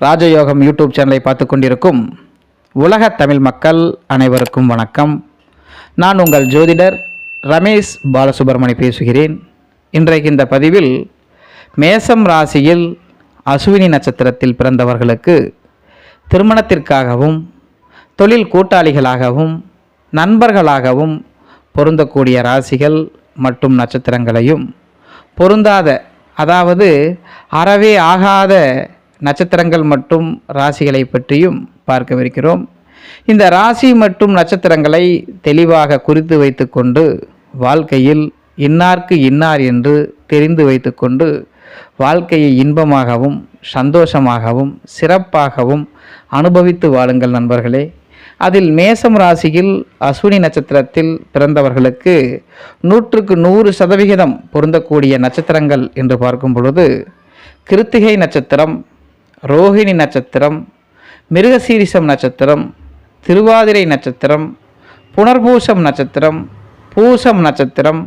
ராஜயோகம் யூடியூப் சேனலை பார்த்து கொண்டிருக்கும் உலக தமிழ் மக்கள் அனைவருக்கும் வணக்கம். நான் உங்கள் ஜோதிடர் ரமேஷ் பாலசுப்ரமணி பேசுகிறேன். இன்றைக்கு இந்த பதிவில் மேசம் ராசியில் அசுவினி நட்சத்திரத்தில் பிறந்தவர்களுக்கு திருமணத்திற்காகவும் தொழில் கூட்டாளிகளாகவும் நண்பர்களாகவும் பொருந்தக்கூடிய ராசிகள் மற்றும் நட்சத்திரங்களையும் பொருந்தாத அதாவது அறவே ஆகாத நட்சத்திரங்கள் மற்றும் ராசிகளை பற்றியும் பார்க்கவிருக்கிறோம். இந்த ராசி மற்றும் நட்சத்திரங்களை தெளிவாக குறித்து வைத்துக்கொண்டு வாழ்க்கையில் இன்னார்க்கு இன்னார் என்று தெரிந்து வைத்துக்கொண்டு வாழ்க்கையை இன்பமாகவும் சந்தோஷமாகவும் சிறப்பாகவும் அனுபவித்து வாழுங்கள் நண்பர்களே. அதில் மேசம் ராசியில் அஸ்வினி நட்சத்திரத்தில் பிறந்தவர்களுக்கு நூற்றுக்கு நூறு சதவிகிதம் பொருந்தக்கூடிய நட்சத்திரங்கள் என்று பார்க்கும் பொழுது கிருத்திகை நட்சத்திரம் ரோஹிணி நட்சத்திரம் மிருகசீரிசம் நட்சத்திரம் திருவாதிரை நட்சத்திரம் புனர்பூசம் நட்சத்திரம் பூசம் நட்சத்திரம்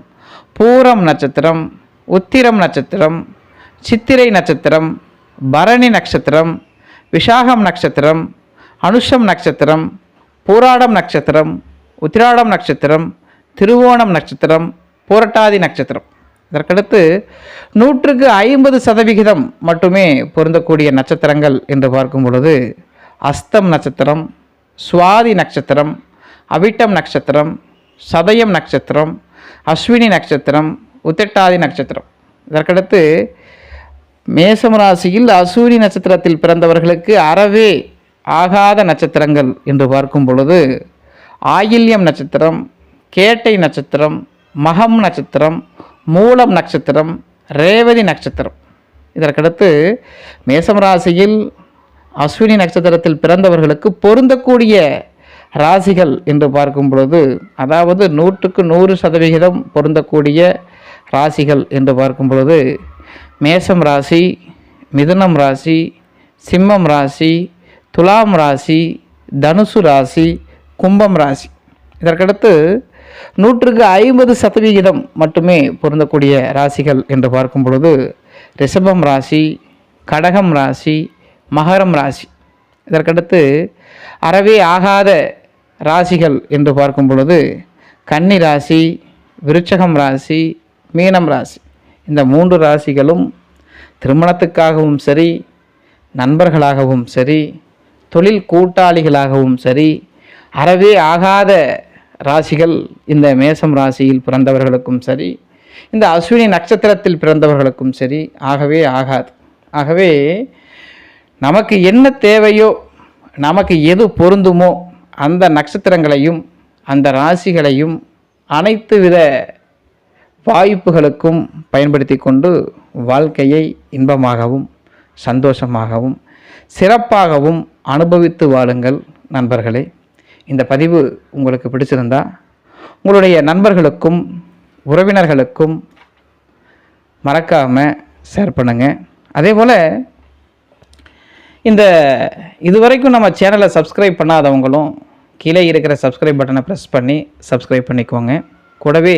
பூரம் நட்சத்திரம் உத்திரம் நட்சத்திரம் சித்திரை நட்சத்திரம் பரணி நட்சத்திரம் விஷாகம் நட்சத்திரம் அனுஷம் நட்சத்திரம் பூராடம் நட்சத்திரம் உத்திராடம் நட்சத்திரம் திருவோணம் நட்சத்திரம் பூரட்டாதி நட்சத்திரம். இதற்கடுத்து நூற்றுக்கு ஐம்பது சதவிகிதம் மட்டுமே பொருந்தக்கூடிய நட்சத்திரங்கள் என்று பார்க்கும் பொழுது அஸ்தம் நட்சத்திரம் சுவாதி நட்சத்திரம் அவிட்டம் நட்சத்திரம் சதயம் நட்சத்திரம் அஸ்வினி நட்சத்திரம் உத்திட்டாதி நட்சத்திரம். இதற்கடுத்து மேசம் ராசியில் அசூரி நட்சத்திரத்தில் பிறந்தவர்களுக்கு அறவே ஆகாத நட்சத்திரங்கள் என்று பார்க்கும் பொழுது ஆயில்யம் நட்சத்திரம் கேட்டை நட்சத்திரம் மகம் நட்சத்திரம் மூலம் நட்சத்திரம் ரேவதி நட்சத்திரம். இதற்கடுத்து மேசம் ராசியில் அஸ்வினி நட்சத்திரத்தில் பிறந்தவர்களுக்கு பொருந்தக்கூடிய ராசிகள் என்று பார்க்கும் பொழுது அதாவது நூற்றுக்கு நூறு சதவிகிதம் பொருந்தக்கூடிய ராசிகள் என்று பார்க்கும் பொழுது மேசம் ராசி மிதுனம் ராசி சிம்மம் ராசி துலாம் ராசி தனுசு ராசி கும்பம் ராசி. இதற்கடுத்து நூற்றுக்கு ஐம்பது சதவிகிதம் மட்டுமே பொருந்தக்கூடிய ராசிகள் என்று பார்க்கும் பொழுது ரிஷபம் ராசி கடகம் ராசி மகரம் ராசி. இதற்கடுத்து அறவே ஆகாத ராசிகள் என்று பார்க்கும் பொழுது கன்னி ராசி விருச்சகம் ராசி மீனம் ராசி. இந்த மூன்று ராசிகளும் திருமணத்துக்காகவும் சரி நண்பர்களாகவும் சரி தொழில் கூட்டாளிகளாகவும் சரி அறவே ஆகாத ராசிகள் இந்த மேசம் ராசியில் பிறந்தவர்களுக்கும் சரி இந்த அஸ்வினி நட்சத்திரத்தில் பிறந்தவர்களுக்கும் சரி ஆகவே ஆகாது. ஆகவே நமக்கு என்ன தேவையோ நமக்கு எது பொருந்துமோ அந்த நட்சத்திரங்களையும் அந்த ராசிகளையும் அனைத்து வித வாய்ப்புகளுக்கும் பயன்படுத்தி கொண்டு வாழ்க்கையை இன்பமாகவும் சந்தோஷமாகவும் சிறப்பாகவும் அனுபவித்து வாழுங்கள் நண்பர்களே. இந்த பதிவு உங்களுக்கு பிடிச்சிருந்தா உங்களுடைய நண்பர்களுக்கும் உறவினர்களுக்கும் மறக்காமல் ஷேர் பண்ணுங்கள் அதே போல் இந்த இதுவரைக்கும் நம்ம சேனலை சப்ஸ்கிரைப் பண்ணாதவங்களும் கீழே இருக்கிற சப்ஸ்கிரைப் பட்டனை ப்ரெஸ் பண்ணி சப்ஸ்கிரைப் பண்ணிக்கோங்க. கூடவே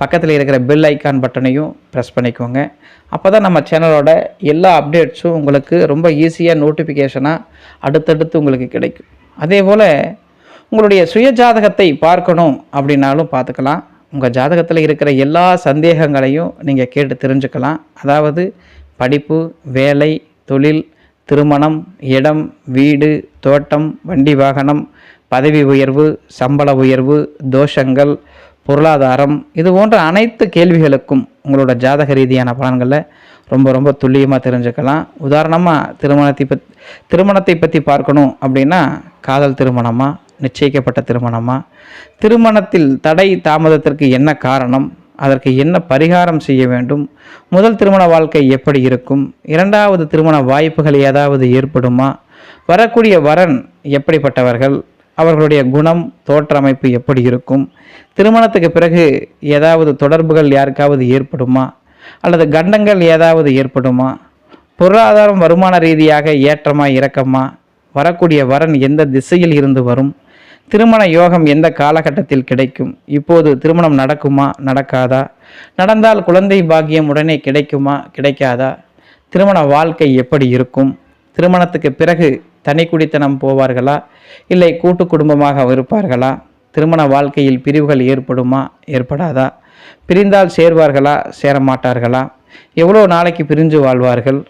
பக்கத்தில் இருக்கிற பெல் ஐக்கான் பட்டனையும் ப்ரெஸ் பண்ணிக்கோங்க. அப்போ தான் நம்ம சேனலோட எல்லா அப்டேட்ஸும் உங்களுக்கு ரொம்ப ஈஸியாக நோட்டிஃபிகேஷனாக அடுத்தடுத்து உங்களுக்கு கிடைக்கும். அதே போல் உங்களுடைய சுய ஜாதகத்தை பார்க்கணும் அப்படின்னாலும் பார்த்துக்கலாம். உங்கள் ஜாதகத்தில் இருக்கிற எல்லா சந்தேகங்களையும் நீங்கள் கேட்டு தெரிஞ்சுக்கலாம். அதாவது படிப்பு வேலை தொழில் திருமணம் இடம் வீடு தோட்டம் வண்டி வாகனம் பதவி உயர்வு சம்பள உயர்வு தோஷங்கள் பொருளாதாரம் இது போன்ற அனைத்து கேள்விகளுக்கும் உங்களோட ஜாதக ரீதியான பலன்களை ரொம்ப ரொம்ப துல்லியமாக தெரிஞ்சுக்கலாம். உதாரணமாக திருமணத்தை பத் திருமணத்தை பற்றி பார்க்கணும் அப்படின்னா காதல் திருமணமாக நிச்சயிக்கப்பட்ட திருமணமா? திருமணத்தில் தடை தாமதத்திற்கு என்ன காரணம்? அதற்கு என்ன பரிகாரம் செய்ய வேண்டும்? முதல் திருமண வாழ்க்கை எப்படி இருக்கும்? இரண்டாவது திருமண வாய்ப்புகள் ஏதாவது ஏற்படுமா? வரக்கூடிய வரன் எப்படிப்பட்டவர்கள்? அவர்களுடைய குணம் தோற்றமைப்பு எப்படி இருக்கும்? திருமணத்துக்கு பிறகு ஏதாவது தொடர்புகள் யாருக்காவது ஏற்படுமா? அல்லது கண்டங்கள் ஏதாவது ஏற்படுமா? பொருளாதாரம் வருமான ரீதியாக ஏற்றமா இறக்கமா? வரக்கூடிய வரன் எந்த திசையில் இருந்து வரும்? திருமண யோகம் எந்த காலகட்டத்தில் கிடைக்கும்? இப்போது திருமணம் நடக்குமா? நடக்காதா? நடந்தால் குழந்தை பாக்கியம் உடனே கிடைக்குமா? கிடைக்காதா? திருமண வாழ்க்கை எப்படி இருக்கும்? திருமணத்துக்கு பிறகு தனி குடித்தனம் போவார்களா? இல்லை கூட்டு குடும்பமாக இருப்பார்களா? திருமண வாழ்க்கையில் பிரிவுகள் ஏற்படுமா? ஏற்படாதா? பிரிந்தால் சேர்வார்களா? சேரமாட்டார்களா? எவ்வளோ நாளைக்கு பிரிஞ்சு வாழ்வார்கள்?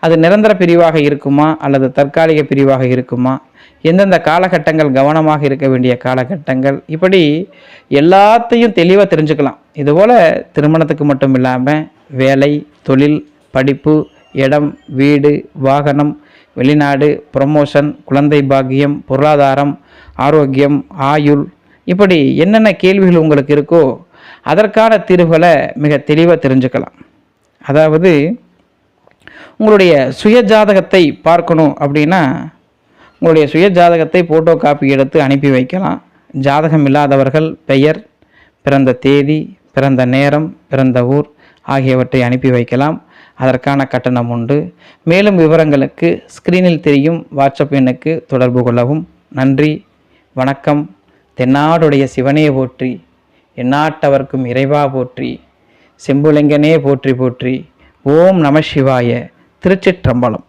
அது நிரந்தர பிரிவாக இருக்குமா? அல்லது தற்காலிக பிரிவாக இருக்குமா? எந்தெந்த காலகட்டங்கள் கவனமாக இருக்க வேண்டிய காலகட்டங்கள் இப்படி எல்லாத்தையும் தெளிவாக தெரிஞ்சுக்கலாம். இதுபோல் திருமணத்துக்கு மட்டும் இல்லாமல் வேலை தொழில் படிப்பு இடம் வீடு வாகனம் வெளிநாடு ப்ரமோஷன் குழந்தை பாக்கியம் பொருளாதாரம் ஆரோக்கியம் ஆயுள் இப்படி என்னென்ன கேள்விகள் உங்களுக்கு இருக்கோ அதற்கான தீர்வுகளை மிக தெளிவாக தெரிஞ்சுக்கலாம். அதாவது உங்களுடைய சுய ஜாதகத்தை பார்க்கணும் அப்படின்னா உங்களுடைய சுய ஜாதகத்தை ஃபோட்டோ காப்பி எடுத்து அனுப்பி வைக்கலாம். ஜாதகம் இல்லாதவர்கள் பெயர் பிறந்த தேதி பிறந்த நேரம் பிறந்த ஊர் ஆகியவற்றை அனுப்பி வைக்கலாம். அதற்கான கட்டணம் உண்டு. மேலும் விவரங்களுக்கு ஸ்க்ரீனில் தெரியும் வாட்ஸ்அப் எண்ணுக்கு தொடர்பு கொள்ளவும். நன்றி வணக்கம். தென்னாடுடைய சிவனே போற்றி எந்நாட்டவர்க்கும் இறைவா போற்றி செம்புலிங்கனே போற்றி போற்றி. ஓம் நம சிவாய. திருச்சிற்றம்பலம்.